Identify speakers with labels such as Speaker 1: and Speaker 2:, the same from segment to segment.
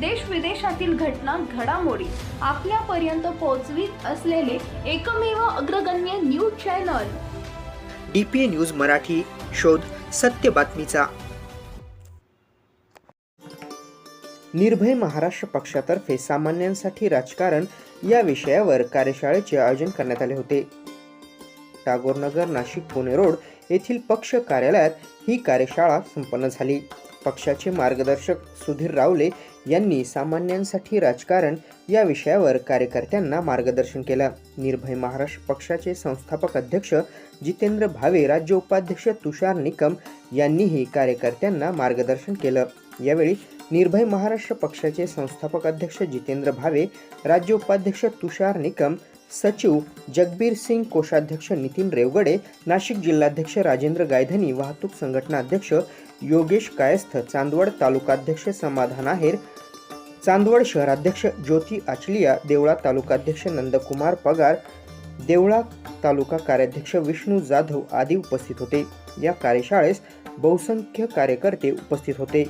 Speaker 1: देश विदेशातील घटना घडामोडी आपल्यापर्यंत पोहोचवीत असलेले एकमेव अग्रगण्य news channel.
Speaker 2: D P A news Marathi शोध सत्य बातमीचा. निर्भय महाराष्ट्र पक्षातर्फे सामान्यांसाठी राजकारण या विषयावर कार्यशाळेचे आयोजन करण्यात आले होते. टागोरनगर नाशिक पुणे रोड येथील पक्ष कार्यालयात ही कार्यशाळा संपन्न झाली. पक्षाचे मार्गदर्शक सुधीर रावले यांनी सामान्यांसाठी राजकारण या विषयावर कार्यकर्त्यांना मार्गदर्शन केलं. निर्भय महाराष्ट्र पक्षाचे संस्थापक अध्यक्ष जितेंद्र भावे राज्य उपाध्यक्ष तुषार निकम यांनीही कार्यकर्त्यांना मार्गदर्शन केलं. यावेळी निर्भय महाराष्ट्र पक्षाचे संस्थापक अध्यक्ष जितेंद्र भावे राज्य उपाध्यक्ष तुषार निकम सचिव जगबीर सिंग कोषाध्यक्ष नितीन रेवगडे नाशिक जिल्हाध्यक्ष राजेंद्र गायधनी वाहतूक संघटना अध्यक्ष योगेश कायस्थ चांदवड तालुकाध्यक्ष समाधान आहेर चांदवड शहराध्यक्ष ज्योती आचलिया देवळा तालुकाध्यक्ष नंदकुमार पगार देवळा तालुका कार्याध्यक्ष विष्णू जाधव आदी उपस्थित होते. या कार्यशाळेस बहुसंख्य कार्यकर्ते उपस्थित होते.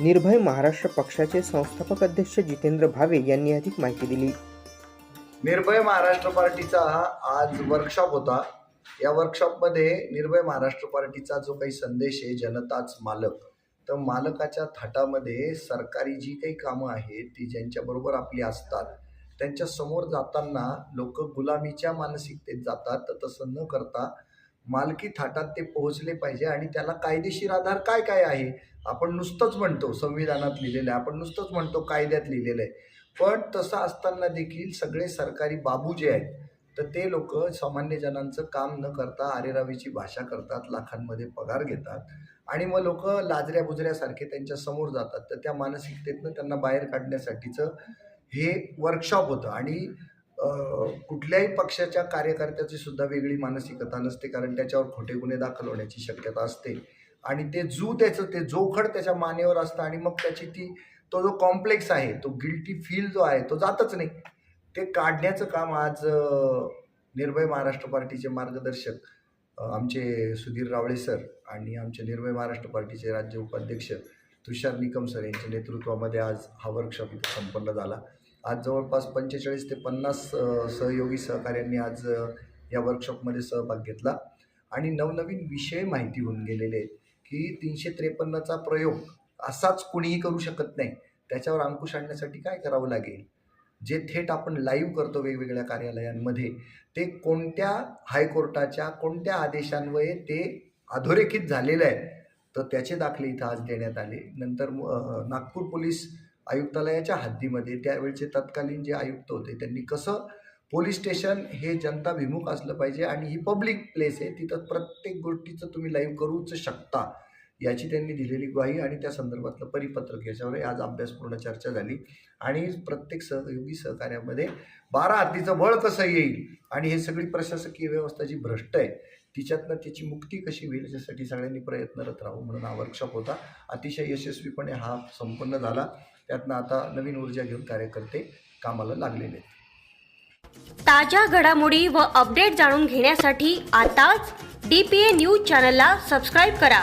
Speaker 2: निर्भय महाराष्ट्र पक्षाचे संस्थापक अध्यक्ष जितेंद्र भावे यांनी अधिक माहिती दिली.
Speaker 3: निर्भय महाराष्ट्र पार्टीचा आज वर्कशॉप होता. या वर्कशॉपमध्ये निर्भय महाराष्ट्र पार्टीचा जो काही संदेश आहे जनताच मालक. तर मालकाच्या थाटामध्ये सरकारी जी काही कामं आहेत ती ज्यांच्याबरोबर आपली असतात त्यांच्यासमोर जाताना लोक गुलामीच्या मानसिकतेत जातात. तर तसं न करता मालकी थाटात ते पोहोचले पाहिजे आणि त्याला कायदेशीर आधार काय काय आहे? आपण नुसतंच म्हणतो संविधानात लिहिलेलं आहे. आपण नुसतंच म्हणतो कायद्यात लिहिलेलं आहे. पण तसं असताना देखील सगळे सरकारी बाबू जे आहेत तर ते लोक सामान्य जणांचं काम न करता आरेरावीची भाषा करतात लाखांमध्ये पगार घेतात आणि मग लोक लाजऱ्या बुजऱ्यासारखे त्यांच्यासमोर जातात. तर त्या मानसिकतेतनं त्यांना बाहेर काढण्यासाठीचं हे वर्कशॉप होतं. आणि कुठल्याही पक्षाच्या कार्यकर्त्याची सुद्धा वेगळी मानसिकता नसते कारण त्याच्यावर खोटे गुन्हे दाखल होण्याची शक्यता असते. आणि ते जू त्याचं ते जोखड त्याच्या मानेवर असतं आणि मग त्याची ती तो जो कॉम्प्लेक्स आहे तो गिल्टी फील जो आहे तो जातच नाही. ते काढण्याचं काम आज निर्भय महाराष्ट्र पार्टीचे मार्गदर्शक आमचे सुधीर रावळे सर आणि आमचे निर्भय महाराष्ट्र पार्टीचे राज्य उपाध्यक्ष तुषार निकम सर यांच्या नेतृत्वामध्ये आज हा वर्कशॉप इथे संपन्न झाला. आज जवळपास पंचेचाळीस ते पन्नास सहयोगी सहकाऱ्यांनी आज या वर्कशॉपमध्ये सहभाग घेतला आणि नवनवीन विषय माहिती होऊन गेलेले आहेत की तीनशे त्रेपन्नचा प्रयोग असाच कुणीही करू शकत नाही त्याच्यावर अंकुश आणण्यासाठी काय करावं लागेल? जे थेट आपण लाईव्ह करतो वेगवेगळ्या कार्यालयांमध्ये ते कोणत्या हायकोर्टाच्या कोणत्या आदेशान्वये ते अधोरेखित झालेलं आहे तर त्याचे दाखले इथं आज देण्यात आले. नंतर नागपूर पोलीस आयुक्तालयाच्या हद्दीमध्ये त्यावेळचे तत्कालीन जे आयुक्त होते त्यांनी कसं पोलीस स्टेशन हे जनताभिमुख असलं पाहिजे आणि ही पब्लिक प्लेस आहे तिथं प्रत्येक गोष्टीचं तुम्ही लाईव्ह करूच शकता. याची त्यांनी दिलेली ग्वाही आणि त्या संदर्भातलं परिपत्रक याच्यावर आज अभ्यासपूर्ण चर्चा झाली. आणि प्रत्येक सहयोगी सहकार्यामध्ये बारा हद्दीचं बळ कसं येईल आणि हे सगळी प्रशासकीय व्यवस्था जी भ्रष्ट आहे तिच्यातनं त्याची मुक्ती कशी होईल याच्यासाठी सगळ्यांनी प्रयत्नरत राहू म्हणून हा वर्कशॉप होता. अतिशय यशस्वीपणे हा संपन्न झाला. त्यातनं आता नवीन ऊर्जा घेऊन कार्यकर्ते कामाला लागलेले आहेत.
Speaker 4: ताज्या घडामोडी व अपडेट जाणून घेण्यासाठी आताच डी पी ए न्यूज चॅनलला सबस्क्राईब करा.